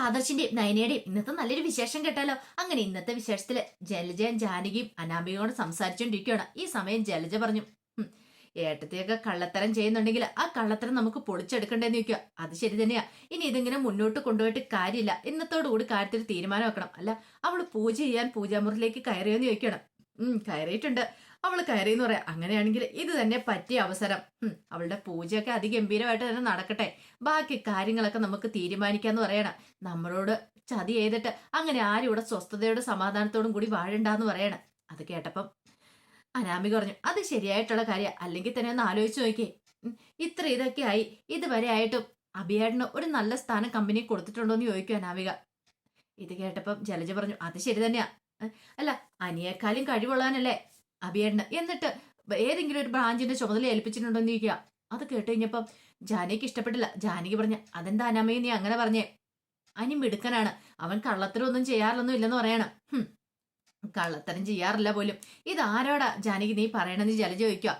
ആദർശിന്റെയും നയനയുടെയും ഇന്നത്തെ നല്ലൊരു വിശേഷം കേട്ടാലോ? അങ്ങനെ ഇന്നത്തെ വിശേഷത്തിൽ ജലജയും ജാനകിയും അനാമികയോട് സംസാരിച്ചുകൊണ്ടിരിക്കുകയാണ് ഈ സമയം ജലജ പറഞ്ഞു "ഹും, ഏട്ടത്തെയൊക്കെ കള്ളത്തരം ചെയ്യുന്നുണ്ടെങ്കിൽ ആ കള്ളത്തരം നമുക്ക് പൊളിച്ചെടുക്കണ്ടേന്ന് ചോദിക്കുക. അത് ശരി തന്നെയാ. ഇനി ഇതിങ്ങനെ മുന്നോട്ട് കൊണ്ടുപോയിട്ട് കാര്യമില്ല. ഇന്നത്തോടു കൂടി കാര്യത്തിൽ തീരുമാനം വെക്കണം. അല്ല അവൾ പൂജ ചെയ്യാൻ പൂജാമുറിയിലേക്ക് കയറിയോന്ന് ചോദിക്കണം ഉം കയറിയിട്ടുണ്ട്. അവൾ എന്ന് പറയാം അങ്ങനെയാണെങ്കിൽ ഇത് തന്നെ പറ്റിയ അവസരം. അവളുടെ പൂജയൊക്കെ അതിഗംഭീരമായിട്ട് തന്നെ നടക്കട്ടെ. ബാക്കി കാര്യങ്ങളൊക്കെ നമുക്ക് തീരുമാനിക്കാന്ന് പറയണം. നമ്മളോട് ചതി ചെയ്തിട്ട് അങ്ങനെ ആരും ഇവിടെ സ്വസ്ഥതയോടെ സമാധാനത്തോടും കൂടി വാഴണ്ടെന്ന് പറയണം. അത് കേട്ടപ്പം അനാമി പറഞ്ഞു അത് ശരിയായിട്ടുള്ള കാര്യം. അല്ലെങ്കിൽ തന്നെ ഒന്ന് ആലോചിച്ച് നോക്കിയേ. ഇത്ര ഇതൊക്കെ ആയി. ഇതുവരെ ആയിട്ടും അഭിയേട്ടന് ഒരു നല്ല സ്ഥാനം കമ്പനി കൊടുത്തിട്ടുണ്ടോ എന്ന് ചോദിക്കും അനാമിക. ഇത് കേട്ടപ്പം ജലജ പറഞ്ഞു അത് ശരി തന്നെയാ. അല്ല അനിയേക്കാളും കഴിവുള്ളവനല്ലേ. അഭിയേട്ടന് എന്നിട്ട് ഏതെങ്കിലും ഒരു ബ്രാഞ്ചിന്റെ ചുമതല ഏൽപ്പിച്ചിട്ടുണ്ടോ എന്ന് ചോദിക്കുക. അത് കേട്ട് കഴിഞ്ഞപ്പം ജാനകിക്ക് ഇഷ്ടപ്പെട്ടില്ല. ജാനകി പറഞ്ഞ അതെന്താ അനാമയെ നീ അങ്ങനെ പറഞ്ഞേ? അനി മിടുക്കനാണ്. അവൻ കള്ളത്തരമൊന്നും ചെയ്യാറില്ലൊന്നും ഇല്ലെന്ന് പറയണം. കള്ളത്തരം ചെയ്യാറില്ല പോലും. ഇതാരോടാ ജാനകി നീ പറയണെന്ന് ജല ചോദിക്കുക.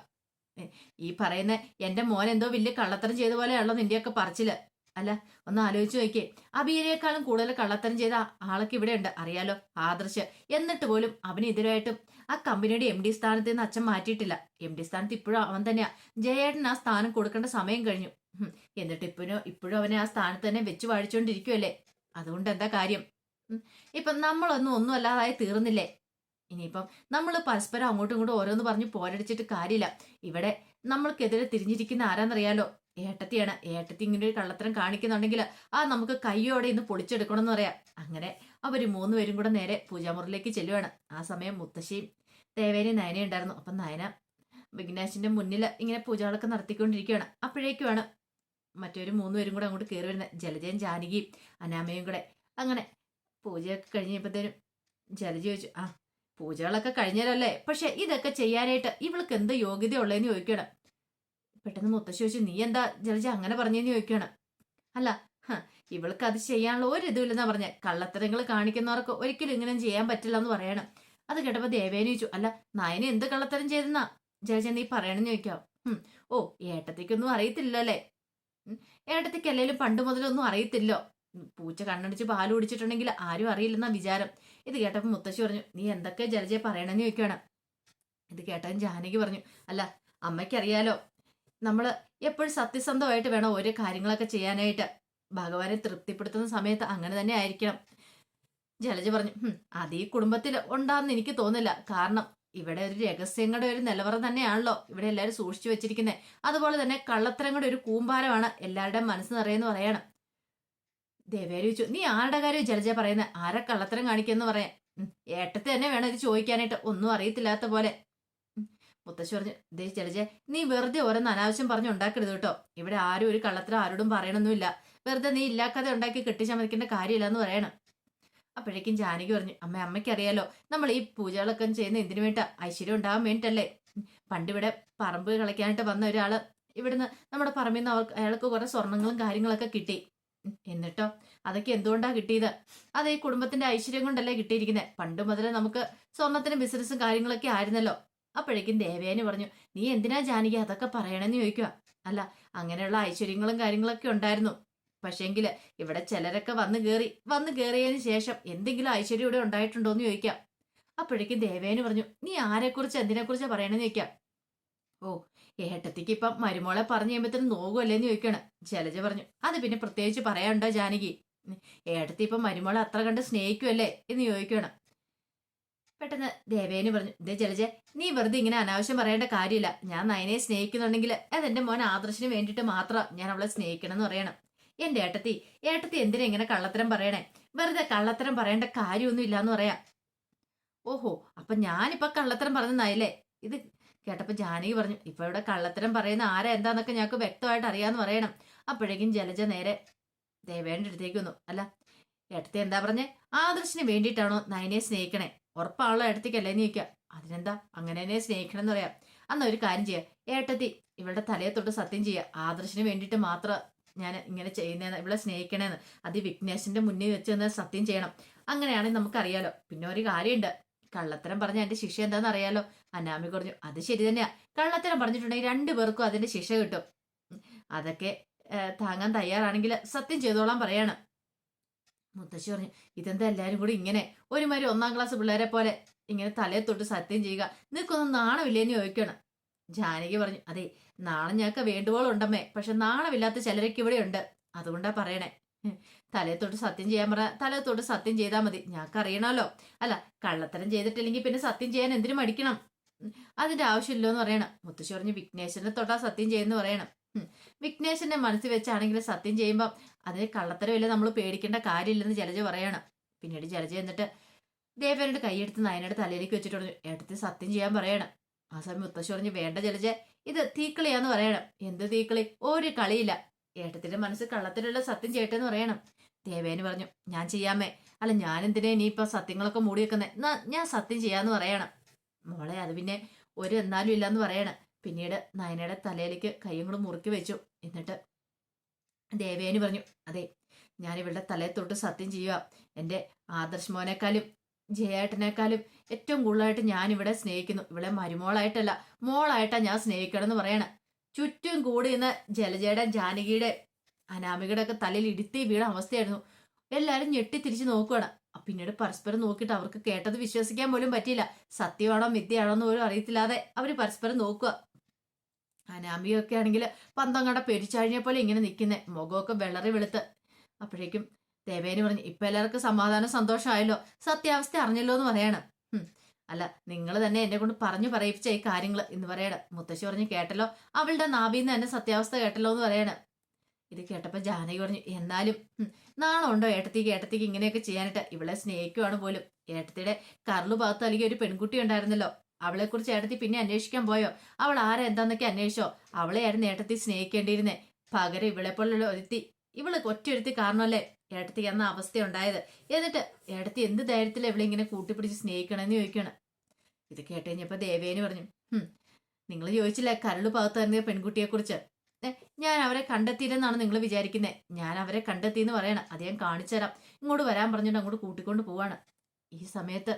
ഈ പറയുന്ന എന്റെ മോൻ എന്തോ വലിയ കള്ളത്തരം ചെയ്ത പോലെയാണല്ലോ നിന്റെയൊക്കെ പറച്ചിൽ. അല്ല ഒന്ന് ആലോചിച്ച് നോക്കിയേ. അബീരേക്കാളും കൂടുതൽ കള്ളത്തരം ചെയ്ത ആളൊക്കെ ഇവിടെ ഉണ്ട് അറിയാലോ ആദർശ്. എന്നിട്ട് പോലും അവനെതിരായിട്ടും ആ കമ്പനിയുടെ എം ഡി സ്ഥാനത്ത് നിന്ന് അച്ഛൻ മാറ്റിയിട്ടില്ല. എം ഡി സ്ഥാനത്ത് ഇപ്പോഴും അവൻ തന്നെയാ. ജയേട്ടൻ ആ സ്ഥാനം കൊടുക്കേണ്ട സമയം കഴിഞ്ഞു. എന്നിട്ട് ഇപ്പോഴും ഇപ്പോഴും അവനെ ആ സ്ഥാനത്ത് തന്നെ വെച്ച് വാഴിച്ചുകൊണ്ടിരിക്കുമല്ലേ അതുകൊണ്ട് എന്താ കാര്യം? ഇപ്പം നമ്മളൊന്നും ഒന്നും അല്ലാതായി തീർന്നില്ലേ? ഇനിയിപ്പം നമ്മൾ പരസ്പരം അങ്ങോട്ടും ഇങ്ങോട്ടും ഓരോന്ന് പറഞ്ഞ് പോരടിച്ചിട്ട് കാര്യമില്ല. ഇവിടെ നമ്മൾക്കെതിരെ തിരിഞ്ഞിരിക്കുന്ന ആരാന്നറിയാലോ? ഏട്ടത്തിയാണ്. ഏട്ടത്തി ഇങ്ങനെ ഒരു കള്ളത്തരം കാണിക്കുന്നുണ്ടെങ്കിൽ ആ നമുക്ക് കയ്യോടെ ഇന്ന് പൊളിച്ചെടുക്കണം എന്ന് പറയാം. അങ്ങനെ അവർ മൂന്നുപേരും കൂടെ നേരെ പൂജാമുറിലേക്ക് ചെല്ലുവാണ്. ആ സമയം മുത്തശ്ശിയും ദേവേനയും നയനയും ഉണ്ടായിരുന്നു. അപ്പം നയന വിഘ്നേശിന്റെ മുന്നിൽ ഇങ്ങനെ പൂജകളൊക്കെ നടത്തിക്കൊണ്ടിരിക്കുകയാണ്. അപ്പോഴേക്കുമാണ് മറ്റൊരു മൂന്നുപേരും കൂടെ അങ്ങോട്ട് കയറി വരുന്നത്. ജലജയും ജാനകിയും അനാമയും കൂടെ. അങ്ങനെ പൂജയൊക്കെ കഴിഞ്ഞപ്പോഴത്തേനും ജലജ ചോദിച്ചു ആ പൂജകളൊക്കെ കഴിഞ്ഞാലല്ലേ? പക്ഷെ ഇതൊക്കെ ചെയ്യാനായിട്ട് ഇവൾക്ക് എന്ത് യോഗ്യത ഉള്ളതെന്ന് ചോദിക്കണം പെട്ടെന്ന് മുത്തശ്ശി ചോദിച്ചു നീ എന്താ ജലജ അങ്ങനെ പറഞ്ഞെന്ന് ചോദിക്കണം അല്ല ഇവൾക്ക് അത് ചെയ്യാനുള്ള ഒരു ഇതുമില്ലെന്നാ പറഞ്ഞ. കള്ളത്തരങ്ങൾ കാണിക്കുന്നവർക്ക് ഒരിക്കലും ഇങ്ങനെ ചെയ്യാൻ പറ്റില്ല എന്ന് പറയണം. അത് കേട്ടപ്പോ ദേവേനെ ചോദിച്ചു അല്ല നായന എന്ത് കള്ളത്തരം ചെയ്തെന്നാ? ജലജ നീ പറയണെന്ന് ചോദിക്കാം. ഓ ഏട്ടത്തേക്കൊന്നും അറിയത്തില്ലല്ലേ? ഏട്ടത്തേക്ക് അല്ലെങ്കിലും പണ്ട് മുതലൊന്നും അറിയത്തില്ലോ? പൂച്ച കണ്ണടിച്ച് പാൽ കുടിച്ചിട്ടുണ്ടെങ്കിൽ ആരും അറിയില്ലെന്നാ വിചാരം. ഇത് കേട്ടപ്പോൾ മുത്തശ്ശി പറഞ്ഞു നീ എന്തൊക്കെ ജലജയെ പറയണമെന്ന് ചോദിക്കുകയാണ് ഇത് കേട്ടവൻ ജാനകി പറഞ്ഞു അല്ല അമ്മയ്ക്കറിയാലോ നമ്മൾ എപ്പോഴും സത്യസന്ധമായിട്ട് വേണം ഓരോ കാര്യങ്ങളൊക്കെ ചെയ്യാനായിട്ട്. ഭഗവാനെ തൃപ്തിപ്പെടുത്തുന്ന സമയത്ത് അങ്ങനെ തന്നെ ആയിരിക്കണം. ജലജ പറഞ്ഞു "ഹും, അത് ഈ കുടുംബത്തിൽ ഉണ്ടാന്ന് എനിക്ക് തോന്നില്ല കാരണം ഇവിടെ ഒരു രഹസ്യങ്ങളുടെ ഒരു നിലവറ തന്നെയാണല്ലോ. ഇവിടെ എല്ലാവരും സൂക്ഷിച്ചു വെച്ചിരിക്കുന്നത് അതുപോലെ തന്നെ കള്ളത്തരങ്ങളുടെ ഒരു കൂമ്പാരമാണ് എല്ലാവരുടെയും മനസ്സ് നിറയെന്ന് പറയണം. ദേവേരി ചോദിച്ചു നീ ആരുടെ കാര്യം ജലജ പറയുന്നത് ആരെ കള്ളത്തരം കാണിക്കുമെന്ന് പറയാൻ? ഏട്ടത്തെ തന്നെ വേണം ഇത് ചോദിക്കാനായിട്ട്. ഒന്നും അറിയത്തില്ലാത്ത പോലെ. മുത്തശ്ശി പറഞ്ഞു ദേ ജലജ നീ വെറുതെ ഓരോന്ന് അനാവശ്യം പറഞ്ഞു ഉണ്ടാക്കരുത് കേട്ടോ. ഇവിടെ ആരും ഒരു കള്ളത്തിലും ആരോടും പറയണമൊന്നുമില്ല വെറുതെ നീ ഇല്ലാക്കാതെ ഉണ്ടാക്കി കെട്ടിച്ചമതിക്കേണ്ട കാര്യമില്ല എന്ന് പറയണം. അപ്പോഴേക്കും ജാനകി പറഞ്ഞു അമ്മ അമ്മയ്ക്കറിയാലോ നമ്മൾ ഈ പൂജകളൊക്കെ ചെയ്യുന്ന എന്തിനു വേണ്ട ഐശ്വര്യം ഉണ്ടാവാൻ വേണ്ടിട്ടല്ലേ പണ്ട് പണ്ടിവിടെ പറമ്പ് കളിക്കാനായിട്ട് വന്ന ഒരാൾ ഇവിടുന്ന് നമ്മുടെ പറമ്പിൽ നിന്ന് അവർക്ക് അയാൾക്ക് കുറെ സ്വർണങ്ങളും കാര്യങ്ങളൊക്കെ കിട്ടി. എന്നിട്ടോ? അതൊക്കെ എന്തുകൊണ്ടാ കിട്ടിയത്? അത് ഈ കുടുംബത്തിന്റെ ഐശ്വര്യം കൊണ്ടല്ലേ കിട്ടിയിരിക്കുന്നത് പണ്ട് മുതലേ നമുക്ക് സ്വർണത്തിന് ബിസിനസ്സും കാര്യങ്ങളൊക്കെ ആയിരുന്നല്ലോ. അപ്പോഴേക്കും ദേവേനെ പറഞ്ഞു നീ എന്തിനാ ജാനകി അതൊക്കെ പറയണമെന്ന് ചോദിക്കുക? അല്ല അങ്ങനെയുള്ള ഐശ്വര്യങ്ങളും കാര്യങ്ങളൊക്കെ ഉണ്ടായിരുന്നു. പക്ഷേങ്കിൽ ഇവിടെ ചിലരൊക്കെ വന്നു കയറി വന്നു കയറിയതിന് ശേഷം എന്തെങ്കിലും ഐശ്വര്യം ഇവിടെ ഉണ്ടായിട്ടുണ്ടോ എന്ന് ചോദിക്കാം. അപ്പോഴേക്കും ദേവേനു പറഞ്ഞു നീ ആരെക്കുറിച്ച് എന്തിനെക്കുറിച്ചാ പറയണമെന്ന് ചോദിക്കാം? ഓ ഏട്ടത്തിക്ക് ഇപ്പം മരുമോളെ പറഞ്ഞു കഴിയുമ്പോഴത്തേനും നോകുമല്ലേന്ന് ചോദിക്കണം. ജലജ പറഞ്ഞു അത് പിന്നെ പ്രത്യേകിച്ച് പറയാനുണ്ടോ ജാനകി? ഏട്ടത്തി ഇപ്പം മരുമോളെ അത്ര കണ്ട് സ്നേഹിക്കുമല്ലേ എന്ന് ചോദിക്കണം. പെട്ടെന്ന് ദേവേന് പറഞ്ഞു ഇതേ ജലജ നീ വെറുതെ ഇങ്ങനെ അനാവശ്യം പറയേണ്ട കാര്യമില്ല. ഞാൻ നയനെ സ്നേഹിക്കുന്നുണ്ടെങ്കിൽ എന്റെ മോൻ ആദർശിന് വേണ്ടിയിട്ട് മാത്രം ഞാൻ അവളെ സ്നേഹിക്കണം എന്ന് പറയണം. എന്റെ ഏട്ടത്തി ഏട്ടത്തി എന്തിനാ ഇങ്ങനെ കള്ളത്തരം പറയണേ? വെറുതെ കള്ളത്തരം പറയേണ്ട കാര്യമൊന്നും ഇല്ലാന്ന് പറയാം. ഓഹോ അപ്പൊ ഞാനിപ്പൊ കള്ളത്തരം പറഞ്ഞതായില്ലേ? ഇത് കേട്ടപ്പോ ജാനകി പറഞ്ഞു ഇപ്പൊ ഇവിടെ കള്ളത്തരം പറയുന്ന ആരാ എന്താന്നൊക്കെ ഞങ്ങൾക്ക് വ്യക്തമായിട്ട് അറിയാന്ന് പറയണം. അപ്പോഴേക്കും ജലജ നേരെ ദേവേന്റെ അടുത്തേക്ക് വന്നു അല്ല ഏട്ടത്തി എന്താ പറഞ്ഞേ? ആദർശിന് വേണ്ടിയിട്ടാണോ നയനെ സ്നേഹിക്കണേ? ഉറപ്പാണല്ലോ ഏട്ടത്തിക്കല്ലേ എന്ന് ചോദിക്കുക അതിനെന്താ അങ്ങനെ തന്നെ സ്നേഹിക്കണം എന്ന് പറയാം. അന്ന് ഒരു കാര്യം ചെയ്യുക ഏട്ടത്തി ഇവളുടെ തലയെ തൊട്ട് സത്യം ചെയ്യുക ആദർശിന് വേണ്ടിയിട്ട് മാത്രം ഞാൻ ഇങ്ങനെ ചെയ്യുന്നതെന്ന് ഇവളെ സ്നേഹിക്കണേന്ന്. അത് ഈ വിഘ്നേശന്റെ മുന്നിൽ വെച്ച് തന്നെ സത്യം ചെയ്യണം. അങ്ങനെയാണെങ്കിൽ നമുക്കറിയാലോ. പിന്നെ ഒരു കാര്യമുണ്ട്. കള്ളത്തരം പറഞ്ഞ എന്റെ ശിക്ഷ എന്താണെന്ന് അറിയാലോ. അനാമി പറഞ്ഞു അത് ശരി തന്നെയാ. കള്ളത്തരം പറഞ്ഞിട്ടുണ്ടെങ്കിൽ രണ്ടു പേർക്കും അതിന്റെ ശിക്ഷ കിട്ടും. അതൊക്കെ താങ്ങാൻ തയ്യാറാണെങ്കിൽ സത്യം ചെയ്തോളാൻ പറയാണ്. മുത്തശ്ശി പറഞ്ഞു ഇതെന്താ എല്ലാവരും കൂടി ഇങ്ങനെ ഒരുമാതിരി ഒന്നാം ക്ലാസ് പിള്ളേരെ പോലെ ഇങ്ങനെ തലയെ തൊട്ട് സത്യം ചെയ്യുക? നിനക്കൊന്നും നാണമില്ലേന്ന് ചോദിക്കണം ജാനകി പറഞ്ഞു അതെ നാളെ ഞങ്ങൾക്ക് വേണ്ടുവോളം ഉണ്ടമ്മേ പക്ഷെ നാണമില്ലാത്ത ചിലരൊക്കെ ഇവിടെ ഉണ്ട്. അതുകൊണ്ടാ പറയണേ. തലയെ തൊട്ട് സത്യം ചെയ്യാൻ പറ തലയെ തൊട്ട് സത്യം ചെയ്താൽ മതി. ഞങ്ങൾക്ക് അറിയണമല്ലോ. അല്ല കള്ളത്തരം ചെയ്തിട്ടില്ലെങ്കിൽ പിന്നെ സത്യം ചെയ്യാൻ എന്തിനു മടിക്കണം? അതിന്റെ ആവശ്യമില്ലോ എന്ന് പറയണം. മുത്തശ്ശി പറഞ്ഞു വിഘ്നേശ്വരനെ തൊട്ടാ സത്യം ചെയ്യുന്നു പറയണം. വിഘ്നേശ്വരനെ മനസ്സിൽ വെച്ചാണെങ്കിൽ സത്യം ചെയ്യുമ്പോൾ അതിന് കള്ളത്തരമില്ല നമ്മൾ പേടിക്കേണ്ട കാര്യമില്ലെന്ന് ജലജ പറയണം. പിന്നീട് ജലജ എന്നിട്ട് ദേവനോട് കൈയെടുത്ത് നയനയുടെ തലയിലേക്ക് വെച്ചിട്ട് പറഞ്ഞു ഏട്ടത്തി സത്യം ചെയ്യാൻ പറയണം. ആ സമയം മുത്തശ്ശി പറഞ്ഞു വേണ്ട ജലജ ഇത് തീക്കളിയാന്ന് പറയണം. എന്ത് തീക്കളി? ഒരു കളിയില്ല. ഏട്ടത്തിന്റെ മനസ്സ് കള്ളത്തിലുള്ള സത്യം ചെയ്യട്ടെന്ന് പറയണം. ദേവേന് പറഞ്ഞു ഞാൻ ചെയ്യാമേ. അല്ല ഞാൻ എന്തിനാ ഇനിയിപ്പൊ സത്യങ്ങളൊക്കെ മൂടി വെക്കുന്നേ? എന്നാ ഞാൻ സത്യം ചെയ്യാന്ന് പറയണം. മോളെ അത് പിന്നെ ഒരു എന്നാലും ഇല്ലാന്ന് പറയണം. പിന്നീട് നയനയുടെ തലയിലേക്ക് കൈയും കൂടെ മുറുക്കി വെച്ചു. എന്നിട്ട് ദേവേന് പറഞ്ഞു അതെ ഞാൻ ഇവളുടെ തലയെ തൊട്ട് സത്യം ചെയ്യുക. എന്റെ ആദർശ് മോനേക്കാളും ജയേട്ടനേക്കാളും ഏറ്റവും കൂടുതലായിട്ട് ഞാൻ ഇവിടെ സ്നേഹിക്കുന്നു. ഇവിടെ മരുമോളായിട്ടല്ല മോളായിട്ടാ ഞാൻ സ്നേഹിക്കണം എന്ന് പറയണം. ചുറ്റും കൂടി ഇന്ന് ജലജയുടെ ജാനകിയുടെ അനാമികയുടെ ഒക്കെ തലയിൽ ഇടുത്തി വീണ അവസ്ഥയായിരുന്നു. എല്ലാവരും ഞെട്ടി തിരിച്ച് നോക്കുകയാണ് പിന്നീട് പരസ്പരം നോക്കിയിട്ട് അവർക്ക് കേട്ടത് വിശ്വസിക്കാൻ പോലും പറ്റിയില്ല. സത്യമാണോ മിഥ്യയാണോ എന്ന് പോലും അറിയത്തില്ലാതെ അവർ പരസ്പരം നോക്കുക. അനാമികയൊക്കെ ആണെങ്കിൽ പന്തങ്ങട പെരിച്ചാഴിഞ്ഞ പോലെ ഇങ്ങനെ നിൽക്കുന്നേ മുഖമൊക്കെ വെള്ളറി വെളുത്ത്. അപ്പോഴേക്കും ദേവേന് പറഞ്ഞു ഇപ്പൊ എല്ലാവർക്കും സമാധാനം സന്തോഷമായല്ലോ. സത്യാവസ്ഥ അറിഞ്ഞല്ലോ എന്ന് പറയണം. അല്ല നിങ്ങൾ തന്നെ എന്നെ കൊണ്ട് പറഞ്ഞു പറയിപ്പിച്ച ഈ കാര്യങ്ങൾ എന്ന് പറയണം. മുത്തശ്ശി പറഞ്ഞു കേട്ടല്ലോ. അവളുടെ നാവിൽ നിന്ന് തന്നെ സത്യാവസ്ഥ കേട്ടല്ലോ എന്ന് പറയണം. ഇത് കേട്ടപ്പോൾ ജാനകി പറഞ്ഞു എന്നാലും നാളെ നാണമുണ്ടോ ഏട്ടത്തിക്ക്? ഏട്ടത്തിക്ക് ഇങ്ങനെയൊക്കെ ചെയ്യാനായിട്ട്. ഇവളെ സ്നേഹിക്കുവാണ് പോലും. ഏട്ടത്തിയുടെ കറളു ഭാഗത്ത് അല്ലെങ്കിൽ ഒരു പെൺകുട്ടി ഉണ്ടായിരുന്നല്ലോ. അവളെ കുറിച്ച് ഏട്ടത്തി പിന്നെ അന്വേഷിക്കാൻ പോയോ? അവൾ ആരാ എന്താന്നൊക്കെ അന്വേഷിച്ചോ? അവളെ ആയിരുന്നു ഏട്ടത്തി സ്നേഹിക്കേണ്ടിയിരുന്നേ. പകരം ഇവളെ പോലുള്ള ഒരുത്തി ഇവൾ ഒറ്റയൊരുത്തി കാരണമല്ലേ ഏട്ടത്തി എന്ന അവസ്ഥ ഉണ്ടായത് എന്നിട്ട് ഏട്ടത്തി എന്ത് ധൈര്യത്തിൽ ഇവളെ ഇങ്ങനെ കൂട്ടിപ്പിടിച്ച് സ്നേഹിക്കണമെന്ന് ചോദിക്കണം? ഇത് കേട്ടുകഴിഞ്ഞപ്പോ ദേവേന് പറഞ്ഞു നിങ്ങൾ ചോദിച്ചില്ലേ കരളു ഭാഗത്ത് തരുന്ന പെൺകുട്ടിയെ കുറിച്ച് ഞാൻ അവരെ കണ്ടെത്തിയില്ലെന്നാണ് നിങ്ങൾ വിചാരിക്കുന്നത് ഞാൻ അവരെ കണ്ടെത്തി എന്ന് പറയണം. അത് ഞാൻ കാണിച്ചു തരാം ഇങ്ങോട്ട് വരാൻ പറഞ്ഞിട്ട് അങ്ങോട്ട് കൂട്ടിക്കൊണ്ട് പോവാണ്. ഈ സമയത്ത്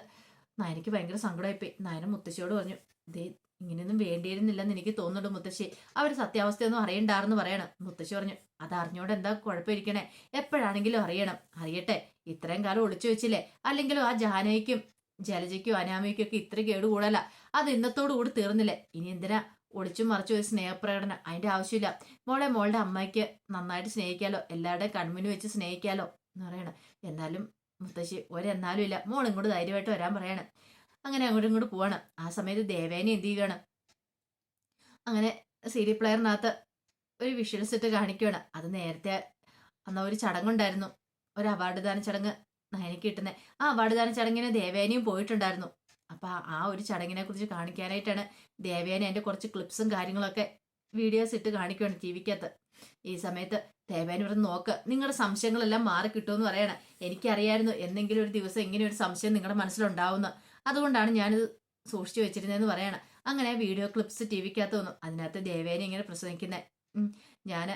നയനയ്ക്ക് ഭയങ്കര സങ്കടമായിപ്പോയി. നായന മുത്തശ്ശിയോട് പറഞ്ഞു ദേ ഇങ്ങനെയൊന്നും വേണ്ടിയിരുന്നില്ലെന്ന് എനിക്ക് തോന്നുന്നുണ്ട് മുത്തശ്ശി. അവർ സത്യാവസ്ഥയൊന്നും അറിയണ്ടാർന്ന് പറയണം. മുത്തശ്ശി പറഞ്ഞു അത് അറിഞ്ഞോണ്ട് എന്താ കുഴപ്പമിരിക്കണേ? എപ്പോഴാണെങ്കിലും അറിയണം. അറിയട്ടെ ഇത്രയും കാലം ഒളിച്ചു വെച്ചില്ലേ? അല്ലെങ്കിലും ആ ജാനയ്ക്കും ജലജയ്ക്കും അനാമയ്ക്കും ഒക്കെ ഇത്ര കേട് കൂടല. അത് ഇന്നത്തോടു കൂടി തീർന്നില്ലേ? ഇനി എന്തിനാ ഒളിച്ചും മറിച്ചും ഒരു സ്നേഹപ്രകടനം? അതിന്റെ ആവശ്യമില്ല. മോളെ മോളുടെ അമ്മയ്ക്ക് നന്നായിട്ട് സ്നേഹിക്കാലോ? എല്ലാവരുടെയും കൺമുന് വെച്ച് സ്നേഹിക്കാലോ? എന്ന് പറയണം. എന്നാലും മുത്തശ്ശി ഒരെന്നാലും ഇല്ല. മോൾ ഇങ്ങോട്ട് ധൈര്യമായിട്ട് വരാൻ പറയണം. അങ്ങനെ അങ്ങോട്ടും ഇങ്ങോട്ട് പോവാണ്. ആ സമയത്ത് ദേവേനെ എന്ത് ചെയ്യുകയാണ് അങ്ങനെ സി ഡി പ്ലെയറിനകത്ത് ഒരു വിഷ്വൽസ് ഇട്ട് കാണിക്കുകയാണ് അത് നേരത്തെ അന്ന് ഒരു ചടങ്ങുണ്ടായിരുന്നു. ഒരു അവാർഡ് ദാന ചടങ്ങ് നയനയ്ക്ക് കിട്ടുന്നത് ആ അവാർഡ് ദാന ചടങ്ങിന് ദേവേനയും പോയിട്ടുണ്ടായിരുന്നു. അപ്പൊ ആ- ആ ഒരു ചടങ്ങിനെ കുറിച്ച് കാണിക്കാനായിട്ടാണ് ദേവേന എന്റെ കുറച്ച് ക്ലിപ്സും കാര്യങ്ങളൊക്കെ വീഡിയോസ് ഇട്ട് കാണിക്കുകയാണ് ടി വിക്കകത്ത്. ഈ സമയത്ത് ദേവേന ഇവിടെ നോക്ക് നിങ്ങളുടെ സംശയങ്ങളെല്ലാം മാറി കിട്ടുമെന്ന് പറയണം. എനിക്കറിയായിരുന്നു എന്തെങ്കിലും ഒരു ദിവസം ഇങ്ങനെ ഒരു സംശയം നിങ്ങളുടെ മനസ്സിലുണ്ടാവുന്നു അതുകൊണ്ടാണ് ഞാനിത് സൂക്ഷിച്ചു വെച്ചിരുന്നതെന്ന് പറയണം. അങ്ങനെ വീഡിയോ ക്ലിപ്സ് ടി വിക്കകത്ത് വന്നു. അതിനകത്ത് ദേവേനെ ഇങ്ങനെ പ്രസംഗിക്കുന്നത് ഞാൻ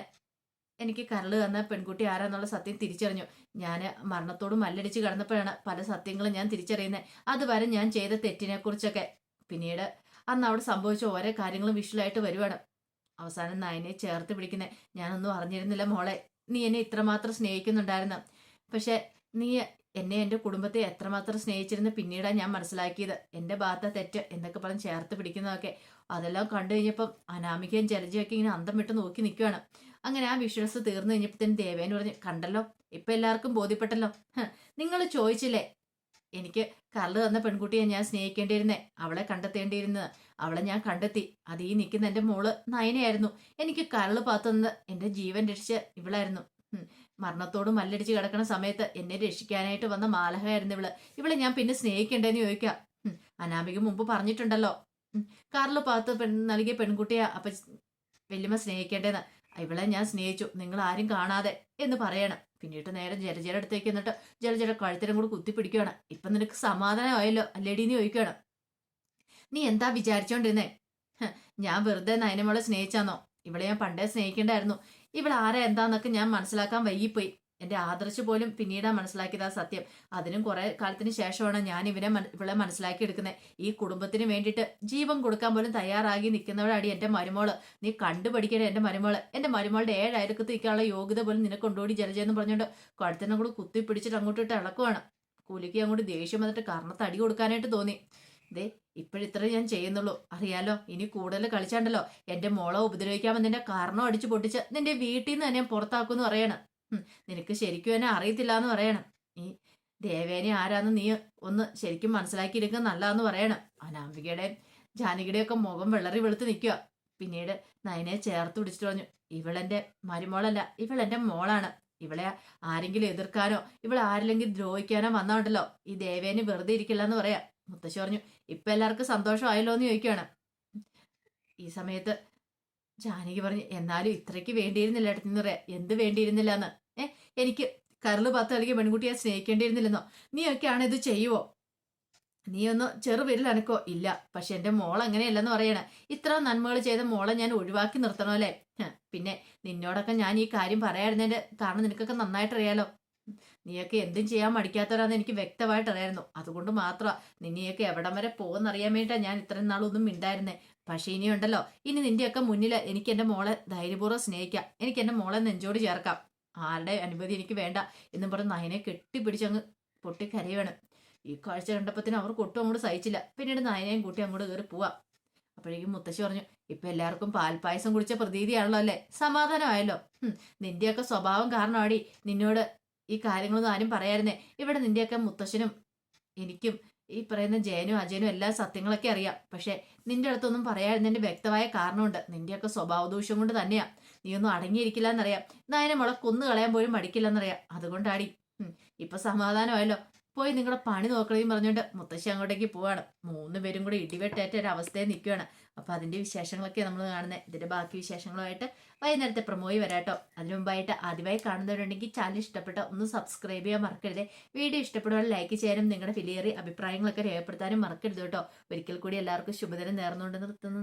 എനിക്ക് കരൾ തന്ന പെൺകുട്ടി ആരാന്നുള്ള സത്യം തിരിച്ചറിഞ്ഞു. ഞാൻ മരണത്തോട് മല്ലടിച്ച് കടന്നപ്പോഴാണ് പല സത്യങ്ങളും ഞാൻ തിരിച്ചറിയുന്നത് അതുവരെ ഞാൻ ചെയ്ത തെറ്റിനെക്കുറിച്ചൊക്കെ. പിന്നീട് അന്ന് അവിടെ സംഭവിച്ച ഓരോ കാര്യങ്ങളും വിഷ്വലായിട്ട് വരുവാണ്. അവസാനം നയനെ ചേർത്ത് പിടിക്കുന്നത് ഞാനൊന്നും അറിഞ്ഞിരുന്നില്ല മോളെ. നീ എന്നെ ഇത്രമാത്രം സ്നേഹിക്കുന്നുണ്ടായിരുന്നു. പക്ഷെ നീ എന്നെ എന്റെ കുടുംബത്തെ എത്രമാത്രം സ്നേഹിച്ചിരുന്നു പിന്നീടാണ് ഞാൻ മനസ്സിലാക്കിയത്. എന്റെ ഭാഗത്തെ തെറ്റ് എന്നൊക്കെ പറഞ്ഞ് ചേർത്ത് പിടിക്കുന്നതൊക്കെ. അതെല്ലാം കണ്ടു കഴിഞ്ഞപ്പം അനാമികയും ജലജയൊക്കെ ഇങ്ങനെ അന്തം വിട്ട് നോക്കി നിൽക്കുകയാണ് അങ്ങനെ ആ വിശ്വാസം തീർന്നു കഴിഞ്ഞപ്പോൾ തന്നെ ദേവേന് പറഞ്ഞു കണ്ടല്ലോ ഇപ്പം എല്ലാവർക്കും ബോധ്യപ്പെട്ടല്ലോ. നിങ്ങൾ ചോദിച്ചില്ലേ? എനിക്ക് കള്ളു തന്ന പെൺകുട്ടിയെ ഞാൻ സ്നേഹിക്കേണ്ടിയിരുന്നേ. അവളെ കണ്ടെത്തേണ്ടിയിരുന്നത്. അവളെ ഞാൻ കണ്ടെത്തി. അത് ഈ നിൽക്കുന്ന എന്റെ മോൾ നയനയായിരുന്നു. എനിക്ക് കരൾ പാത്തുന്നത് എന്റെ ജീവൻ രക്ഷിച്ച ഇവളായിരുന്നു. മരണത്തോട് മല്ലടിച്ച് കിടക്കുന്ന സമയത്ത് എന്നെ രക്ഷിക്കാനായിട്ട് വന്ന മാലഹയായിരുന്നു ഇവൾ. ഇവളെ ഞാൻ പിന്നെ സ്നേഹിക്കണ്ടേന്ന് ചോദിക്കാം. അനാമിക മുമ്പ് പറഞ്ഞിട്ടുണ്ടല്ലോ. കാറിൽ പാത്ത് പെൺ നൽകിയ പെൺകുട്ടിയെ. അപ്പൊ വല്യമ്മ സ്നേഹിക്കേണ്ടതെന്ന് ഇവളെ ഞാൻ സ്നേഹിച്ചു നിങ്ങൾ ആരും കാണാതെ എന്ന് പറയണം. പിന്നീട് നേരെ ജലജയുടെ അടുത്തേക്ക് എന്നിട്ട് ജലജയുടെ കഴുത്തിനും കൂടെ കുത്തിപ്പിടിക്കുകയാണ് ഇപ്പൊ നിനക്ക് സമാധാനമായല്ലോ അല്ലേടി നീ ചോദിക്കുകയാണ്. നീ എന്താ വിചാരിച്ചോണ്ടിരുന്നേ? ഞാൻ വെറുതെ നയനമോളെ സ്നേഹിച്ചാന്നോ? ഇവളെ ഞാൻ പണ്ടേ സ്നേഹിക്കേണ്ടായിരുന്നു. ഇവൾ ആരാ എന്താന്നൊക്കെ ഞാൻ മനസ്സിലാക്കാൻ വൈകിപ്പോയി. എന്റെ ആദർശ് പോലും പിന്നീടാണ് മനസ്സിലാക്കിയത് ആ സത്യം. അതിനും കുറെ കാലത്തിന് ശേഷമാണ് ഞാൻ ഇവനെ ഇവളെ മനസ്സിലാക്കി എടുക്കുന്നത് ഈ കുടുംബത്തിന് വേണ്ടിയിട്ട് ജീവൻ കൊടുക്കാൻ പോലും തയ്യാറാകി നിൽക്കുന്നവരാടി എന്റെ മരുമോൾ. നീ കണ്ടുപഠിക്കണേ എന്റെ മരുമോൾ. എന്റെ മരുമോളുടെ ഏഴ് അയൽക്കത്ത് നിൽക്കാനുള്ള യോഗ്യത പോലും നിനക്ക് കൊണ്ടുപോയി ജലജയെന്ന് പറഞ്ഞുകൊണ്ട് കഴുത്തിനെ കൂടെ കുത്തി പിടിച്ചിട്ട് അങ്ങോട്ട് ഇട്ട് ഇളക്കുവാണ്. കൂലിക്ക് അങ്ങോട്ട് ദേഷ്യം വന്നിട്ട് കർണത്ത് അടി കൊടുക്കാനായിട്ട് തോന്നി. ദേ ഇപ്പോഴിത്ര ഞാൻ ചെയ്യുന്നുള്ളൂ. അറിയാലോ ഇനി കൂടുതൽ കളിച്ചാണ്ടല്ലോ. എന്റെ മോളെ ഉപദ്രവിക്കാൻ നിന്റെ കാരണം അടിച്ചു പൊട്ടിച്ച് നിന്റെ വീട്ടിൽ നിന്ന് തന്നെ പുറത്താക്കുമെന്ന് പറയണം. നിനക്ക് ശരിക്കും എന്നെ അറിയത്തില്ല എന്ന് പറയണം. നീ ദേവേനെ ആരാന്ന് നീ ഒന്ന് ശരിക്കും മനസ്സിലാക്കിയിരിക്കുന്നത് നല്ലതെന്ന് പറയണം. അനാമികയുടെയും ജാനകിയുടെയും ഒക്കെ മുഖം വെള്ളറി വെളുത്ത് നിൽക്കുക പിന്നീട് നയനെ ചേർത്ത് പിടിച്ചിട്ട് പറഞ്ഞു ഇവളെന്റെ മരുമോളല്ല ഇവളെന്റെ മോളാണ്. ഇവളെ ആരെങ്കിലും എതിർക്കാനോ ഇവളെ ആരെങ്കിലും ദ്രോഹിക്കാനോ വന്നോണ്ടല്ലോ. ഈ ദേവേനെ വെറുതെ ഇരിക്കില്ല എന്ന് പറയാ. മുത്തശ്ശി പറഞ്ഞു ഇപ്പൊ എല്ലാവർക്കും സന്തോഷമായല്ലോ എന്ന് ചോദിക്കുകയാണ് ഈ സമയത്ത് ജാനകി പറഞ്ഞു എന്നാലും ഇത്രയ്ക്ക് വേണ്ടിയിരുന്നില്ല ഏട്ടത്തിന്ന് പറയാ എന്ത് വേണ്ടിയിരുന്നില്ല എന്ന് ഏ എനിക്ക് കരൾ പത്ത് കളിക്ക് പെൺകുട്ടിയെ സ്നേഹിക്കേണ്ടിയിരുന്നില്ലെന്നോ? നീയൊക്കെയാണ് ഇത് ചെയ്യുവോ? നീ ഒന്ന് ചെറുപേരിൽ അനക്കോ? ഇല്ല. പക്ഷെ എന്റെ മോൾ അങ്ങനെയല്ലെന്ന് പറയണ. ഇത്ര നന്മകൾ ചെയ്ത മോളെ ഞാൻ ഒഴിവാക്കി നിർത്തണോ അല്ലേ? ഹ്, പിന്നെ നിന്നോടൊക്കെ ഞാൻ ഈ കാര്യം പറയായിരുന്നതിന്റെ കാരണം നിനക്കൊക്കെ നന്നായിട്ട് അറിയാലോ? നീയൊക്കെ എന്തും ചെയ്യാൻ മടിക്കാത്തവരാന്ന് എനിക്ക് വ്യക്തമായിട്ട് അറിയായിരുന്നു അതുകൊണ്ട് മാത്രമാണ് നിന്നെയൊക്കെ എവിടം വരെ പോകുന്നറിയാൻ വേണ്ടിയിട്ടാണ് ഞാൻ ഇത്രയും നാളൊന്നും മിണ്ടായിരുന്നേ. പക്ഷെ ഇനിയുണ്ടല്ലോ. ഇനി നിന്റെയൊക്കെ മുന്നിൽ എനിക്ക് എന്റെ മോളെ ധൈര്യപൂർവം സ്നേഹിക്കാം. എനിക്ക് എന്റെ മോളെ നെഞ്ചോട് ചേർക്കാം. ആരുടെ അനുമതി എനിക്ക് വേണ്ട എന്നും പറഞ്ഞ് നയനെ കെട്ടിപ്പിടിച്ചങ്ങ് പൊട്ടിക്കരയാണ് ഈ കാഴ്ച കണ്ടപ്പത്തിന് അവർക്ക് ഒട്ടും അങ്ങോട്ട് സഹിച്ചില്ല. പിന്നീട് നയനെയും കൂട്ടി അങ്ങോട്ട് കയറി പോവാം. അപ്പോഴേക്കും മുത്തശ്ശി പറഞ്ഞു ഇപ്പൊ എല്ലാവർക്കും പാൽപ്പായസം കുടിച്ച പ്രതീതിയാണല്ലോ അല്ലേ? സമാധാനമായല്ലോ. നിന്റെയൊക്കെ സ്വഭാവം കാരണമാടി നിന്നോട് ഈ കാര്യങ്ങളൊന്നും ആരും പറയായിരുന്നേ. ഇവിടെ നിന്റെയൊക്കെ മുത്തശ്ശനും എനിക്കും ഈ പറയുന്ന ജയനും അജയനും എല്ലാ സത്യങ്ങളൊക്കെ അറിയാം. പക്ഷെ നിന്റെ അടുത്തൊന്നും പറയാതിന്റെ വ്യക്തമായ കാരണമുണ്ട്. നിന്റെയൊക്കെ സ്വഭാവ ദൂഷ്യം കൊണ്ട് തന്നെയാ. നീ ഒന്നും അടങ്ങിയിരിക്കില്ല എന്നറിയാം നായനെ മുള കൊന്നു കളയാൻ പോലും മടിക്കില്ലെന്നറിയാം. അതുകൊണ്ടാടി. ഇപ്പൊ സമാധാനമായല്ലോ. പോയി നിങ്ങളുടെ പണി നോക്കണേയും പറഞ്ഞുകൊണ്ട് മുത്തശ്ശി അങ്ങോട്ടേക്ക് പോവാണ്. മൂന്ന് പേരും കൂടെ ഇടിവെട്ടേറ്റ ഒരു അവസ്ഥയിൽ നിൽക്കുകയാണ് അപ്പൊ അതിന്റെ വിശേഷങ്ങളൊക്കെ നമ്മൾ കാണുന്നത്. ഇതിന്റെ ബാക്കി വിശേഷങ്ങളുമായിട്ട് വൈകുന്നേരത്തെ പ്രമോയി വരാട്ടോ അതിനു മുമ്പായിട്ട് ആദ്യമായി കാണുന്നവരുണ്ടെങ്കിൽ ചാനൽ ഇഷ്ടപ്പെട്ട ഒന്ന് സബ്സ്ക്രൈബ് ചെയ്യാൻ മറക്കരുത്. വീഡിയോ ഇഷ്ടപ്പെടുവാൻ ലൈക്ക് ചെയ്യാനും നിങ്ങളുടെ വിലയേറിയ അഭിപ്രായങ്ങളൊക്കെ രേഖപ്പെടുത്താനും മറക്കരുത് കേട്ടോ. ഒരിക്കൽ കൂടി എല്ലാവർക്കും ശുഭദിനം നേർന്നുകൊണ്ട് നിർത്തുന്നു.